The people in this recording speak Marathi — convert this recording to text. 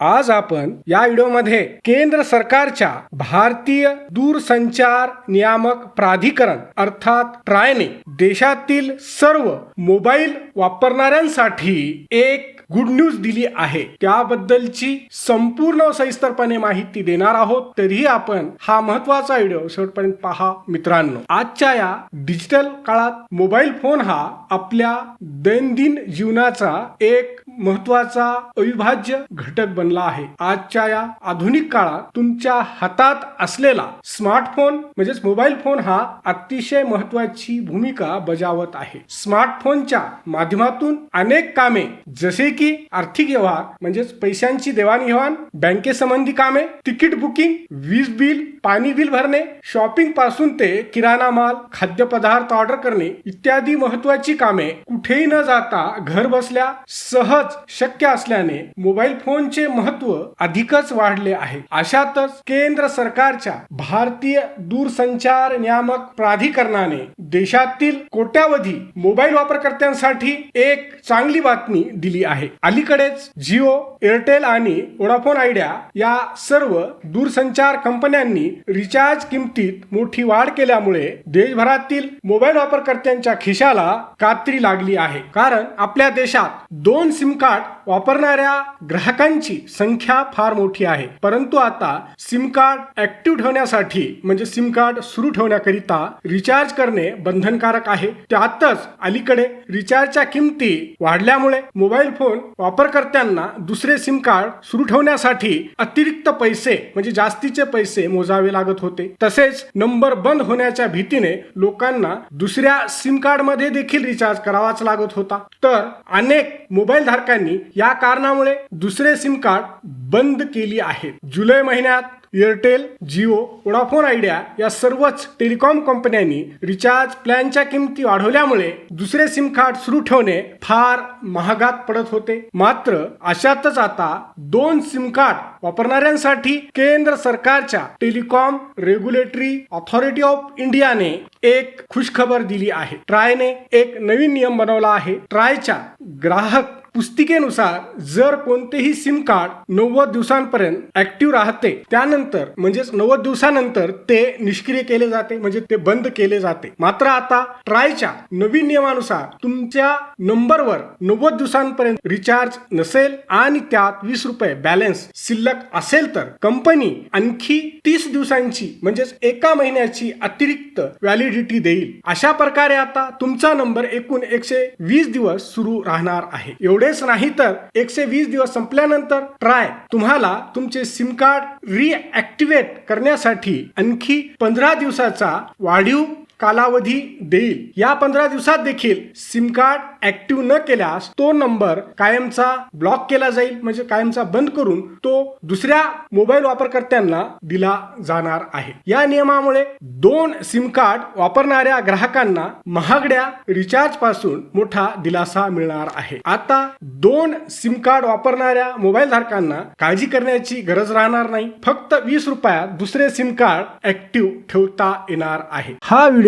आज आपण या व्हिडिओमध्ये केंद्र सरकारच्या भारतीय दूरसंचार नियामक प्राधिकरण अर्थात ट्रायने देशातील सर्व मोबाईल वापरणाऱ्यांसाठी एक गुड न्यूज दिली आहे. त्याबद्दलची संपूर्ण सविस्तरपणे माहिती देणार आहोत. तरीही आपण हा महत्त्वाचा व्हिडिओ शेवटपर्यंत पहा मित्रांनो. आजच्या या डिजिटल काळात मोबाईल फोन हा आपल्या दैनंदिन जीवनाचा एक महत्त्वाचा अविभाज्य घटक बनला आहे. आजच्या या आधुनिक काळात तुमच्या हातात असलेला स्मार्टफोन म्हणजेच मोबाईल फोन हा अतिशय महत्वाची भूमिका बजावत आहे. स्मार्टफोनच्या माध्यमातून अनेक कामे जसे की आर्थिक व्यवहार म्हणजेच पैशांची देवाणघेवाण बँकेसंबंधी कामे तिकीट बुकिंग वीज बिल पाणी बिल भरणे शॉपिंगपासून ते किराणा माल खाद्यपदार्थ ऑर्डर करणे इत्यादी महत्वाची कामे कुठेही न जाता घर बसल्या सहज शक्य असल्याने मोबाईल फोनचे महत्त्व अधिकच वाढले आहे. अशातच केंद्र सरकारच्या भारतीय दूरसंचार नियामक प्राधिकरणाने देशातील कोट्यावधी मोबाईल वापरकर्त्यांसाठी एक चांगली बातमी दिली आहे. अलीकडेच जिओ एअरटेल आणि वोडाफोन आयडिया या सर्व दूरसंचार कंपन्यांनी रिचार्ज किमतीत मोठी वाढ केल्यामुळे देशभरातील मोबाईल वापरकर्त्यांच्या खिशाला कात्री लागली आहे. कारण आपल्या देशात दोन सिम कार्ड वापरणाऱ्या ग्राहकांची संख्या फार मोठी आहे. परंतु आता सिम कार्ड ऍक्टिव्ह ठेवण्यासाठी म्हणजे सिम कार्ड सुरू ठेवण्याकरिता रिचार्ज करणे बंधनकारक आहे. त्यातच अलीकडे रिचार्जच्या किमती वाढल्यामुळे मोबाईल फोन वापरकर्त्यांना दुसरे सिम कार्ड सुरू ठेवण्यासाठी अतिरिक्त पैसे म्हणजे जास्तीचे पैसे मोजावे लागत होते. तसेच नंबर बंद होण्याच्या भीतीने लोकांना दुसऱ्या सिम कार्डमध्ये देखील रिचार्ज करावाच लागत होता. तर अनेक मोबाईल धारक ग्राहकांनी या कारणामुळे दुसरे सिम कार्ड बंद केली आहेत जुलै महिन्यात एअरटेल जिओ वोडाफोन आयडिया या सर्वच टेलिकॉम कंपन्यांनी रिचार्ज प्लॅनच्या किमती वाढवल्यामुळे दुसरे सिम कार्ड सुरू ठेवणे फार महागात पडत होते. मात्र अशातच आता दोन सिम कार्ड वापरणाऱ्यांसाठी केंद्र सरकारच्या टेलिकॉम रेग्युलेटरी ऑथॉरिटी ऑफ इंडियाने एक खुशखबर दिली आहे. ट्रायने एक नवीन नियम बनवला आहे. ट्रायच्या ग्राहक पुस्तिकेनुसार जर कोणतेही सिम कार्ड नव्वद दिवसांपर्यंत ऍक्टिव्ह राहते त्यानंतर म्हणजेच नव्वद दिवसानंतर ते निष्क्रिय केले जाते म्हणजे ते बंद केले जाते. मात्र आता ट्रायच्या नवीन नियमानुसार तुमच्या नंबरवर नव्वद दिवसांपर्यंत रिचार्ज नसेल आणि त्यात वीस रुपये बॅलन्स शिल्लक असेल तर कंपनी आणखी तीस दिवसांची म्हणजेच एका महिन्याची अतिरिक्त व्हॅलिडिटी देईल. अशा प्रकारे आता तुमचा नंबर एकूण एकशे वीस दिवस सुरू राहणार आहे. एवढेच नाही तर एकशे वीस दिवस संपल्यानंतर ट्राय तुम्हाला तुमचे सिम कार्ड रिॲक्टिवेट करण्यासाठी आणखी पंधरा दिवसाचा वाढीव कालावधी देईल. या पंधरा दिवसात देखील सिम कार्ड ऍक्टिव्ह न केल्यास तो नंबर कायमचा ब्लॉक केला जाईल. म्हणजे कायमचा बंद करून तो दुसऱ्या मोबाईल वापरकर्त्यांना दिला जाणार आहे. या नियमामुळे दोन सिम कार्ड वापरणाऱ्या ग्राहकांना महागड्या रिचार्जपासून मोठा दिलासा मिळणार आहे. आता दोन सिम कार्ड वापरणाऱ्या मोबाईल धारकांना काळजी करण्याची गरज राहणार नाही. फक्त वीस रुपयात दुसरे सिम कार्ड ऍक्टिव्ह ठेवता येणार आहे. हा व्हिडिओ